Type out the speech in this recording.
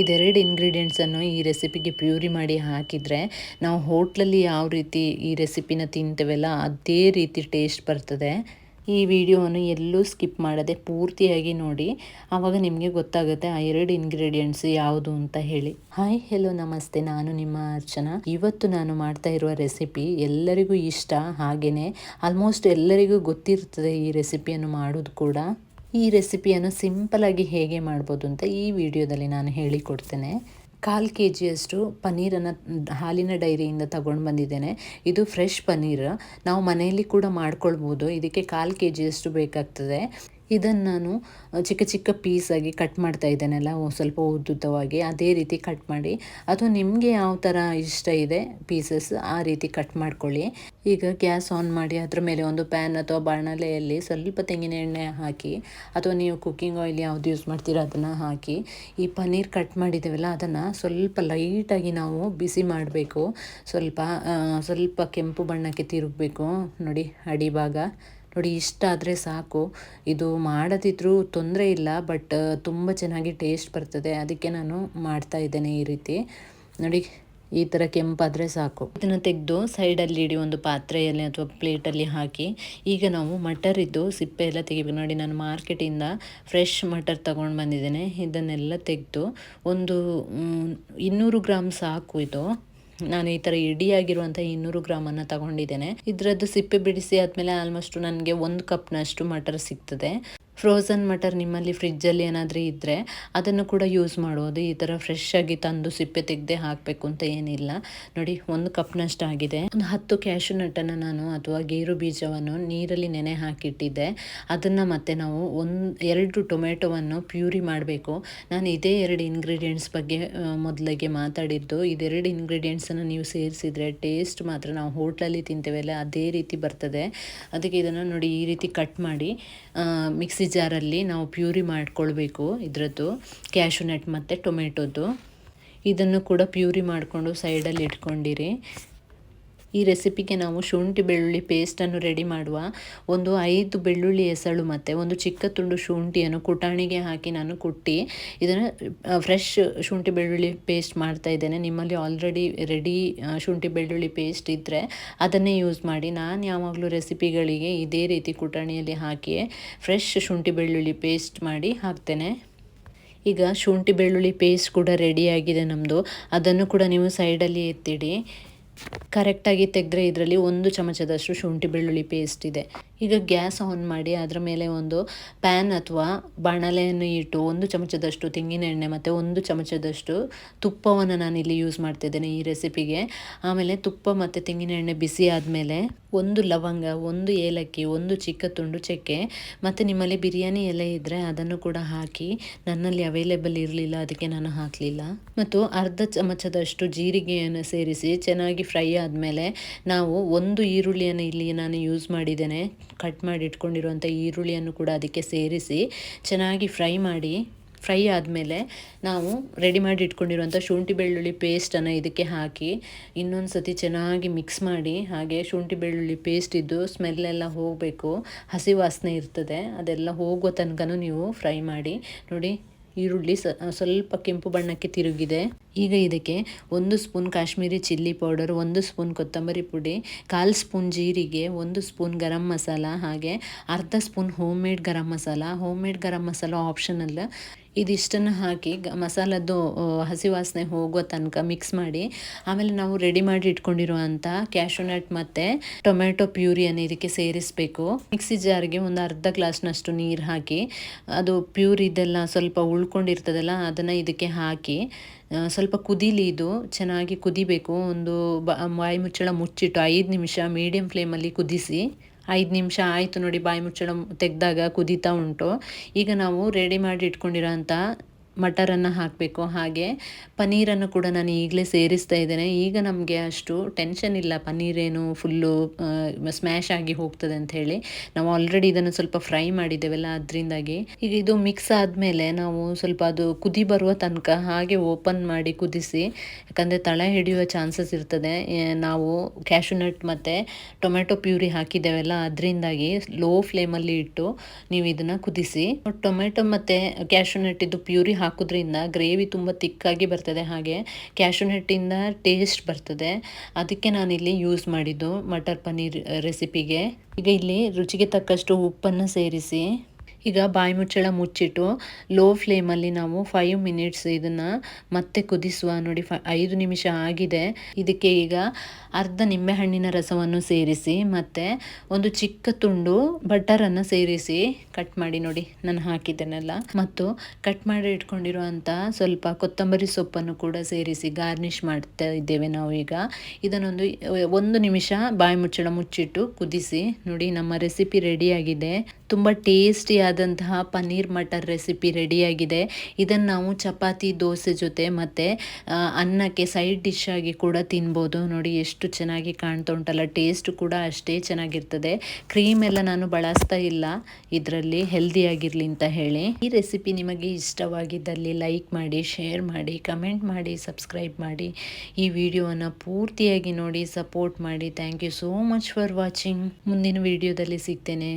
ಇದೆರಡು ಇಂಗ್ರೀಡಿಯೆಂಟ್ಸನ್ನು ಈ ರೆಸಿಪಿಗೆ ಪ್ಯೂರಿ ಮಾಡಿ ಹಾಕಿದರೆ ನಾವು ಹೋಟ್ಲಲ್ಲಿ ಯಾವ ರೀತಿ ಈ ರೆಸಿಪಿನ ತಿಂತೇವಲ್ಲ ಅದೇ ರೀತಿ ಟೇಸ್ಟ್ ಬರ್ತದೆ. ಈ ವಿಡಿಯೋವನ್ನು ಎಲ್ಲೂ ಸ್ಕಿಪ್ ಮಾಡದೆ ಪೂರ್ತಿಯಾಗಿ ನೋಡಿ. ಆವಾಗ ನಿಮಗೆ ಗೊತ್ತಾಗುತ್ತೆ ಆ ಎರಡು ಇಂಗ್ರೀಡಿಯೆಂಟ್ಸ್ ಯಾವುದು ಅಂತ ಹೇಳಿ. ಹಾಯ್, ಹೆಲೋ, ನಮಸ್ತೆ. ನಾನು ನಿಮ್ಮ ಅರ್ಚನಾ. ಇವತ್ತು ನಾನು ಮಾಡ್ತಾ ಇರುವ ರೆಸಿಪಿ ಎಲ್ಲರಿಗೂ ಇಷ್ಟ ಹಾಗೆಯೇ ಆಲ್ಮೋಸ್ಟ್ ಎಲ್ಲರಿಗೂ ಗೊತ್ತಿರ್ತದೆ ಈ ರೆಸಿಪಿಯನ್ನು ಮಾಡೋದು ಕೂಡ. ಈ ರೆಸಿಪಿಯನ್ನು ಸಿಂಪಲಾಗಿ ಹೇಗೆ ಮಾಡ್ಬೋದು ಅಂತ ಈ ವಿಡಿಯೋದಲ್ಲಿ ನಾನು ಹೇಳಿಕೊಡ್ತೇನೆ. ಕಾಲು ಕೆ ಜಿಯಷ್ಟು ಪನ್ನೀರನ್ನು ಹಾಲಿನ ಡೈರಿಯಿಂದ ತಗೊಂಡು ಬಂದಿದ್ದೇನೆ. ಇದು ಫ್ರೆಶ್ ಪನ್ನೀರ್. ನಾವು ಮನೆಯಲ್ಲಿ ಕೂಡ ಮಾಡ್ಕೊಳ್ಬೋದು. ಇದಕ್ಕೆ ಕಾಲು ಕೆ ಜಿಯಷ್ಟು ಬೇಕಾಗ್ತದೆ. ಇದನ್ನು ನಾನು ಚಿಕ್ಕ ಚಿಕ್ಕ ಪೀಸಾಗಿ ಕಟ್ ಮಾಡ್ತಾ ಇದ್ದೇನಲ್ಲ ಸ್ವಲ್ಪ ಉದ್ದುದ್ದವಾಗಿ ಅದೇ ರೀತಿ ಕಟ್ ಮಾಡಿ ಅಥವಾ ನಿಮಗೆ ಯಾವ ಥರ ಇಷ್ಟ ಇದೆ ಪೀಸಸ್ ಆ ರೀತಿ ಕಟ್ ಮಾಡ್ಕೊಳ್ಳಿ. ಈಗ ಗ್ಯಾಸ್ ಆನ್ ಮಾಡಿ, ಅದ್ರ ಮೇಲೆ ಒಂದು ಪ್ಯಾನ್ ಅಥವಾ ಬಾಣಲೆಯಲ್ಲಿ ಸ್ವಲ್ಪ ತೆಂಗಿನ ಎಣ್ಣೆ ಹಾಕಿ, ಅಥವಾ ನೀವು ಕುಕ್ಕಿಂಗ್ ಆಯಿಲ್ ಯಾವುದು ಯೂಸ್ ಮಾಡ್ತೀರೋ ಅದನ್ನು ಹಾಕಿ, ಈ ಪನ್ನೀರ್ ಕಟ್ ಮಾಡಿದ್ದೇವಲ್ಲ ಅದನ್ನು ಸ್ವಲ್ಪ ಲೈಟಾಗಿ ನಾವು ಬಿಸಿ ಮಾಡಬೇಕು. ಸ್ವಲ್ಪ ಸ್ವಲ್ಪ ಕೆಂಪು ಬಣ್ಣಕ್ಕೆ ತಿರುಗಬೇಕು. ನೋಡಿ ಅಡಿಭಾಗ ನೋಡಿ, ಇಷ್ಟ ಆದರೆ ಸಾಕು. ಇದು ಮಾಡದಿದ್ರೂ ತೊಂದರೆ ಇಲ್ಲ, ಬಟ್ ತುಂಬ ಚೆನ್ನಾಗಿ ಟೇಸ್ಟ್ ಬರ್ತದೆ. ಅದಕ್ಕೆ ನಾನು ಮಾಡ್ತಾ ಇದ್ದೇನೆ ಈ ರೀತಿ. ನೋಡಿ, ಈ ಥರ ಕೆಂಪಾದರೆ ಸಾಕು. ಇದನ್ನು ತೆಗೆದು ಸೈಡಲ್ಲಿ ಇಡಿ ಒಂದು ಪಾತ್ರೆಯಲ್ಲಿ ಅಥವಾ ಪ್ಲೇಟಲ್ಲಿ ಹಾಕಿ. ಈಗ ನಾವು ಮಟರ್ ಇದ್ದು ಸಿಪ್ಪೆ ಎಲ್ಲ ತೆಗಿಬೇಕು. ನೋಡಿ, ನಾನು ಮಾರ್ಕೆಟಿಂದ ಫ್ರೆಶ್ ಮಟರ್ ತಗೊಂಡು ಬಂದಿದ್ದೇನೆ. ಇದನ್ನೆಲ್ಲ ತೆಗೆದು ಒಂದು ಇನ್ನೂರು ಗ್ರಾಮ್ ಸಾಕು ಇದು. ನಾನು ಈ ಥರ ಇಡಿಯಾಗಿರುವಂಥ ಇನ್ನೂರು ಗ್ರಾಮನ್ನು ತಗೊಂಡಿದ್ದೇನೆ. ಇದರದ್ದು ಸಿಪ್ಪೆ ಬಿಡಿಸಿ ಆದಮೇಲೆ ಆಲ್ಮೋಸ್ಟ್ ನನಗೆ ಒಂದು ಕಪ್ನಷ್ಟು ಮಟರ್ ಸಿಗ್ತದೆ. ಫ್ರೋಝನ್ ಮಟರ್ ನಿಮ್ಮಲ್ಲಿ ಫ್ರಿಜ್ಜಲ್ಲಿ ಏನಾದರೂ ಇದ್ದರೆ ಅದನ್ನು ಕೂಡ ಯೂಸ್ ಮಾಡ್ಬೋದು ಈ ಥರ ಫ್ರೆಶ್ ಆಗಿ ತಂದು ಸಿಪ್ಪೆ ತೆಗೆದೇ ಹಾಕಬೇಕು ಅಂತ ಏನಿಲ್ಲ. ನೋಡಿ, ಒಂದು ಕಪ್ನಷ್ಟು ಆಗಿದೆ ಒಂದು ಹತ್ತು ಕ್ಯಾಶು ನಟ್ಟನ್ನು ನಾನು ಅಥವಾ ಗೇರು ಬೀಜವನ್ನು ನೀರಲ್ಲಿ ನೆನೆ ಹಾಕಿಟ್ಟಿದ್ದೆ. ಅದನ್ನು ಮತ್ತೆ ನಾವು ಒಂದು, ಎರಡು ಟೊಮೆಟೊವನ್ನು ಪ್ಯೂರಿ ಮಾಡಬೇಕು. ನಾನು ಇದೇ ಎರಡು ಇಂಗ್ರೀಡಿಯೆಂಟ್ಸ್ ಬಗ್ಗೆ ಮೊದಲಿಗೆ ಮಾತಾಡಿದ್ದು. ಇದೆರಡು ಇಂಗ್ರೀಡಿಯೆಂಟ್ಸನ್ನು ನೀವು ಸೇರಿಸಿದರೆ ಟೇಸ್ಟ್ ಮಾತ್ರ ನಾವು ಹೋಟ್ಲಲ್ಲಿ ತಿಂತೇವಲ್ಲ ಅದೇ ರೀತಿ ಬರ್ತದೆ. ಅದಕ್ಕೆ ಇದನ್ನು ನೋಡಿ ಈ ರೀತಿ ಕಟ್ ಮಾಡಿ ಮಿಕ್ಸಿ ಜಾರಲ್ಲಿ ನಾವು ಪ್ಯೂರಿ ಮಾಡ್ಕೊಳ್ಬೇಕು ಇದರದ್ದು. ಕ್ಯಾಶು ಮತ್ತು ಟೊಮೆಟೊದ್ದು ಇದನ್ನು ಕೂಡ ಪ್ಯೂರಿ ಮಾಡಿಕೊಂಡು ಸೈಡಲ್ಲಿ ಇಟ್ಕೊಂಡಿರಿ. ಈ ರೆಸಿಪಿಗೆ ನಾವು ಶುಂಠಿ, ಬೆಳ್ಳುಳ್ಳಿ ಪೇಸ್ಟನ್ನು ರೆಡಿ ಮಾಡುವ ಒಂದು ಐದು ಬೆಳ್ಳುಳ್ಳಿ ಎಸಳು ಮತ್ತು ಒಂದು ಚಿಕ್ಕ ತುಂಡು ಶುಂಠಿಯನ್ನು ಕುಟಾಣಿಗೆ ಹಾಕಿ ನಾನು ಕುಟ್ಟಿ ಇದನ್ನು ಫ್ರೆಶ್ ಶುಂಠಿ, ಬೆಳ್ಳುಳ್ಳಿ ಪೇಸ್ಟ್ ಮಾಡ್ತಾ ಇದ್ದೇನೆ. ನಿಮ್ಮಲ್ಲಿ ಆಲ್ರೆಡಿ ರೆಡಿ ಶುಂಠಿ, ಬೆಳ್ಳುಳ್ಳಿ ಪೇಸ್ಟ್ ಇದ್ದರೆ ಅದನ್ನೇ ಯೂಸ್ ಮಾಡಿ. ನಾನು ಯಾವಾಗಲೂ ರೆಸಿಪಿಗಳಿಗೆ ಇದೇ ರೀತಿ ಕುಟಾಣಿಯಲ್ಲಿ ಹಾಕಿಯೇ ಫ್ರೆಶ್ ಶುಂಠಿ, ಬೆಳ್ಳುಳ್ಳಿ ಪೇಸ್ಟ್ ಮಾಡಿ ಹಾಕ್ತೇನೆ. ಈಗ ಶುಂಠಿ, ಬೆಳ್ಳುಳ್ಳಿ ಪೇಸ್ಟ್ ಕೂಡ ರೆಡಿಯಾಗಿದೆ ನಮ್ಮದು ಅದನ್ನು ಕೂಡ ನೀವು ಸೈಡಲ್ಲಿ ಎತ್ತಿಡಿ. ಕರೆಕ್ಟಾಗಿ ತೆಗೆದ್ರೆ ಇದರಲ್ಲಿ ಒಂದು ಚಮಚದಷ್ಟು ಶುಂಠಿ ಬೆಳ್ಳುಳ್ಳಿ ಪೇಸ್ಟ್ ಇದೆ. ಈಗ ಗ್ಯಾಸ್ ಆನ್ ಮಾಡಿ ಅದರ ಮೇಲೆ ಒಂದು ಪ್ಯಾನ್ ಅಥವಾ ಬಾಣಲೆಯನ್ನು ಇಟ್ಟು ಒಂದು ಚಮಚದಷ್ಟು ತೆಂಗಿನ ಎಣ್ಣೆ ಮತ್ತು ಒಂದು ಚಮಚದಷ್ಟು ತುಪ್ಪವನ್ನು ನಾನು ಇಲ್ಲಿ ಯೂಸ್ ಮಾಡ್ತಿದ್ದೇನೆ ಈ ರೆಸಿಪಿಗೆ ಆಮೇಲೆ ತುಪ್ಪ ಮತ್ತು ತೆಂಗಿನ ಎಣ್ಣೆ ಬಿಸಿ ಆದಮೇಲೆ ಒಂದು ಲವಂಗ, ಒಂದು ಏಲಕ್ಕಿ, ಒಂದು ಚಿಕ್ಕ ತುಂಡು ಚಕ್ಕೆ ಮತ್ತು ನಿಮ್ಮಲ್ಲಿ ಬಿರಿಯಾನಿ ಎಲೆ ಇದ್ದರೆ ಅದನ್ನು ಕೂಡ ಹಾಕಿ ನನ್ನಲ್ಲಿ ಅವೈಲೇಬಲ್ ಇರಲಿಲ್ಲ, ಅದಕ್ಕೆ ನಾನು ಹಾಕಲಿಲ್ಲ. ಮತ್ತು ಅರ್ಧ ಚಮಚದಷ್ಟು ಜೀರಿಗೆಯನ್ನು ಸೇರಿಸಿ ಚೆನ್ನಾಗಿ ಫ್ರೈ ಆದಮೇಲೆ ನಾವು ಒಂದು ಈರುಳ್ಳಿಯನ್ನು ಇಲ್ಲಿ ನಾನು ಯೂಸ್ ಮಾಡಿದ್ದೇನೆ. ಕಟ್ ಮಾಡಿ ಇಟ್ಕೊಂಡಿರುವಂಥ ಈರುಳ್ಳಿಯನ್ನು ಕೂಡ ಅದಕ್ಕೆ ಸೇರಿಸಿ ಚೆನ್ನಾಗಿ ಫ್ರೈ ಮಾಡಿ, ಫ್ರೈ ಆದಮೇಲೆ ನಾವು ರೆಡಿ ಮಾಡಿ ಇಟ್ಕೊಂಡಿರುವಂಥ ಶುಂಠಿ ಬೆಳ್ಳುಳ್ಳಿ ಪೇಸ್ಟನ್ನು ಇದಕ್ಕೆ ಹಾಕಿ ಇನ್ನೊಂದು ಸತಿ ಚೆನ್ನಾಗಿ ಮಿಕ್ಸ್ ಮಾಡಿ, ಹಾಗೆ ಶುಂಠಿ ಬೆಳ್ಳುಳ್ಳಿ ಪೇಸ್ಟ್ ಇದ್ದು ಸ್ಮೆಲ್ಲೆಲ್ಲ ಹೋಗಬೇಕು. ಹಸಿ ವಾಸನೆ ಇರ್ತದೆ. ಅದೆಲ್ಲ ಹೋಗೋ ತನಕನೂ ನೀವು ಫ್ರೈ ಮಾಡಿ. ನೋಡಿ ಈರುಳ್ಳಿ ಸ್ವಲ್ಪ ಕೆಂಪು ಬಣ್ಣಕ್ಕೆ ತಿರುಗಿದೆ. ಈಗ ಇದಕ್ಕೆ ಒಂದು ಸ್ಪೂನ್ ಕಾಶ್ಮೀರಿ ಚಿಲ್ಲಿ ಪೌಡರ್, ಒಂದು ಸ್ಪೂನ್ ಕೊತ್ತಂಬರಿ ಪುಡಿ, ಕಾಲು ಸ್ಪೂನ್ ಜೀರಿಗೆ, ಒಂದು ಸ್ಪೂನ್ ಗರಂ ಮಸಾಲ, ಹಾಗೆ ಅರ್ಧ spoon homemade garam masala. Homemade garam masala optional ಇದಿಷ್ಟನ್ನು ಹಾಕಿ ಮಸಾಲದ್ದು ಹಸಿ ವಾಸನೆ ಹೋಗೋ ತನಕ ಮಿಕ್ಸ್ ಮಾಡಿ, ಆಮೇಲೆ ನಾವು ರೆಡಿ ಮಾಡಿ ಇಟ್ಕೊಂಡಿರುವಂಥ ಕ್ಯಾಶುನಟ್ ಮತ್ತು ಟೊಮೆಟೊ ಪ್ಯೂರಿಯನ್ನು ಇದಕ್ಕೆ ಸೇರಿಸಬೇಕು. ಮಿಕ್ಸಿ ಜಾರ್ಗೆ ಒಂದು ಅರ್ಧ ಗ್ಲಾಸ್ನಷ್ಟು ನೀರು ಹಾಕಿ, ಅದು ಪ್ಯೂರ್ ಇದೆಲ್ಲ ಸ್ವಲ್ಪ ಉಳ್ಕೊಂಡಿರ್ತದಲ್ಲ, ಅದನ್ನು ಇದಕ್ಕೆ ಹಾಕಿ ಸ್ವಲ್ಪ ಕುದೀಲಿ ಇದು, ಚೆನ್ನಾಗಿ ಕುದಿಬೇಕು. ಒಂದು ಬಾಯಿ ಮುಚ್ಚಳ ಮುಚ್ಚಿಟ್ಟು ಐದು ನಿಮಿಷ ಮೀಡಿಯಂ ಫ್ಲೇಮಲ್ಲಿ ಕುದಿಸಿ ಐದು ನಿಮಿಷ ಆಯಿತು ನೋಡಿ ಬಾಯಿ ಮುಚ್ಚಳ ತೆಗೆದಾಗ ಕುದೀತಾ ಉಂಟು. ಈಗ ನಾವು ರೆಡಿ ಮಾಡಿ ಇಟ್ಕೊಂಡಿರೋ ಮಟರನ್ನು ಹಾಕಬೇಕು. ಹಾಗೆ ಪನ್ನೀರನ್ನು ಕೂಡ ನಾನು ಈಗಲೇ ಸೇರಿಸ್ತಾ ಇದ್ದೇನೆ. ಈಗ ನಮಗೆ ಅಷ್ಟು ಟೆನ್ಷನ್ ಇಲ್ಲ. ಪನ್ನೀರೇನು ಫುಲ್ಲು ಸ್ಮ್ಯಾಶ್ ಆಗಿ ಹೋಗ್ತದೆ ಅಂತ ಹೇಳಿ. ನಾವು ಆಲ್ರೆಡಿ ಇದನ್ನು ಸ್ವಲ್ಪ ಫ್ರೈ ಮಾಡಿದ್ದೇವಲ್ಲ, ಅದರಿಂದಾಗಿ. ಈಗ ಇದು ಮಿಕ್ಸ್ ಆದಮೇಲೆ ನಾವು ಸ್ವಲ್ಪ ಅದು ಕುದಿ ಬರುವ ತನಕ ಹಾಗೆ ಓಪನ್ ಮಾಡಿ ಕುದಿಸಿ, ಯಾಕಂದರೆ ತಳ ಹಿಡಿಯುವ ಚಾನ್ಸಸ್ ಇರ್ತದೆ. ನಾವು ಕ್ಯಾಶುನಟ್ ಮತ್ತು ಟೊಮೆಟೊ ಪ್ಯೂರಿ ಹಾಕಿದ್ದೇವಲ್ಲ, ಅದರಿಂದಾಗಿ ಲೋ ಫ್ಲೇಮಲ್ಲಿ ಇಟ್ಟು ನೀವು ಇದನ್ನು ಕುದಿಸಿ. ಟೊಮೆಟೊ ಮತ್ತು ಕ್ಯಾಶುನಟ್ ಇದು ಪ್ಯೂರಿ ಹಾಕೋದ್ರಿಂದ ಗ್ರೇವಿ ತುಂಬ ತಿಕ್ಕಾಗಿ ಬರ್ತದೆ, ಹಾಗೆ ಕ್ಯಾಶು ನಟ್ಟಿಂದ ಟೇಸ್ಟ್ ಬರ್ತದೆ. ಅದಕ್ಕೆ ನಾನಿಲ್ಲಿ ಯೂಸ್ ಮಾಡಿದ್ದು ಮಟರ್ ಪನ್ನೀರ್, ರೆಸಿಪಿಗೆ. ಈಗ ಇಲ್ಲಿ ರುಚಿಗೆ ತಕ್ಕಷ್ಟು ಉಪ್ಪನ್ನು ಸೇರಿಸಿ ಈಗ ಬಾಯಿ ಮುಚ್ಚಳ ಮುಚ್ಚಿಟ್ಟು ಲೋ ಫ್ಲೇಮಲ್ಲಿ ನಾವು ಫೈವ್ ಮಿನಿಟ್ಸ್ ಇದನ್ನು ಮತ್ತೆ ಕುದಿಸುವ. ನೋಡಿ ಫ ಐದು ನಿಮಿಷ ಆಗಿದೆ. ಇದಕ್ಕೆ ಈಗ ಅರ್ಧ ನಿಂಬೆಹಣ್ಣಿನ ರಸವನ್ನು ಸೇರಿಸಿ ಮತ್ತು ಒಂದು ಚಿಕ್ಕ ತುಂಡು ಬಟರನ್ನು ಸೇರಿಸಿ ಕಟ್ ಮಾಡಿ ನೋಡಿ, ನಾನು ಹಾಕಿದ್ದೇನೆಲ್ಲ. ಮತ್ತು ಕಟ್ ಮಾಡಿ ಇಟ್ಕೊಂಡಿರುವಂಥ ಸ್ವಲ್ಪ ಕೊತ್ತಂಬರಿ ಸೊಪ್ಪನ್ನು ಕೂಡ ಸೇರಿಸಿ ಗಾರ್ನಿಷ್ ಮಾಡ್ತಾ ಇದ್ದೇವೆ ನಾವು ಈಗ. ಇದನ್ನೊಂದು, ಒಂದು ನಿಮಿಷ ಬಾಯಿ ಮುಚ್ಚಳ ಮುಚ್ಚಿಟ್ಟು ಕುದಿಸಿ ನೋಡಿ, ನಮ್ಮ ರೆಸಿಪಿ ರೆಡಿಯಾಗಿದೆ ತುಂಬ ಟೇಸ್ಟಿಯಾದಂತಹ ಪನ್ನೀರ್ ಮಟರ್ ರೆಸಿಪಿ ರೆಡಿಯಾಗಿದೆ. ಇದನ್ನು ನಾವು ಚಪಾತಿ, ದೋಸೆ ಜೊತೆ ಮತ್ತು ಅನ್ನಕ್ಕೆ ಸೈಡ್ ಡಿಶ್ ಆಗಿ ಕೂಡ ತಿನ್ಬೋದು. ನೋಡಿ ಎಷ್ಟು ಚೆನ್ನಾಗಿ ಕಾಣ್ತಾ ಉಂಟಲ್ಲ, ಟೇಸ್ಟ್ ಕೂಡ ಅಷ್ಟೇ ಚೆನ್ನಾಗಿರ್ತದೆ. ಕ್ರೀಮ್ ಎಲ್ಲ ನಾನು ಬಳಸ್ತಾ ಇಲ್ಲ, ಇದರಲ್ಲಿ ಹೆಲ್ದಿಯಾಗಿರಲಿ ಅಂತ ಹೇಳಿ. ಈ ರೆಸಿಪಿ ನಿಮಗೆ ಇಷ್ಟವಾಗಿದ್ದಲ್ಲಿ ಲೈಕ್ ಮಾಡಿ, ಶೇರ್ ಮಾಡಿ, ಕಮೆಂಟ್ ಮಾಡಿ, ಸಬ್ಸ್ಕ್ರೈಬ್ ಮಾಡಿ. ಈ ವಿಡಿಯೋವನ್ನು ಪೂರ್ತಿಯಾಗಿ ನೋಡಿ, ಸಪೋರ್ಟ್ ಮಾಡಿ. Thank you so much for watching. ಮುಂದಿನ ವಿಡಿಯೋದಲ್ಲಿ ಸಿಗ್ತೇನೆ.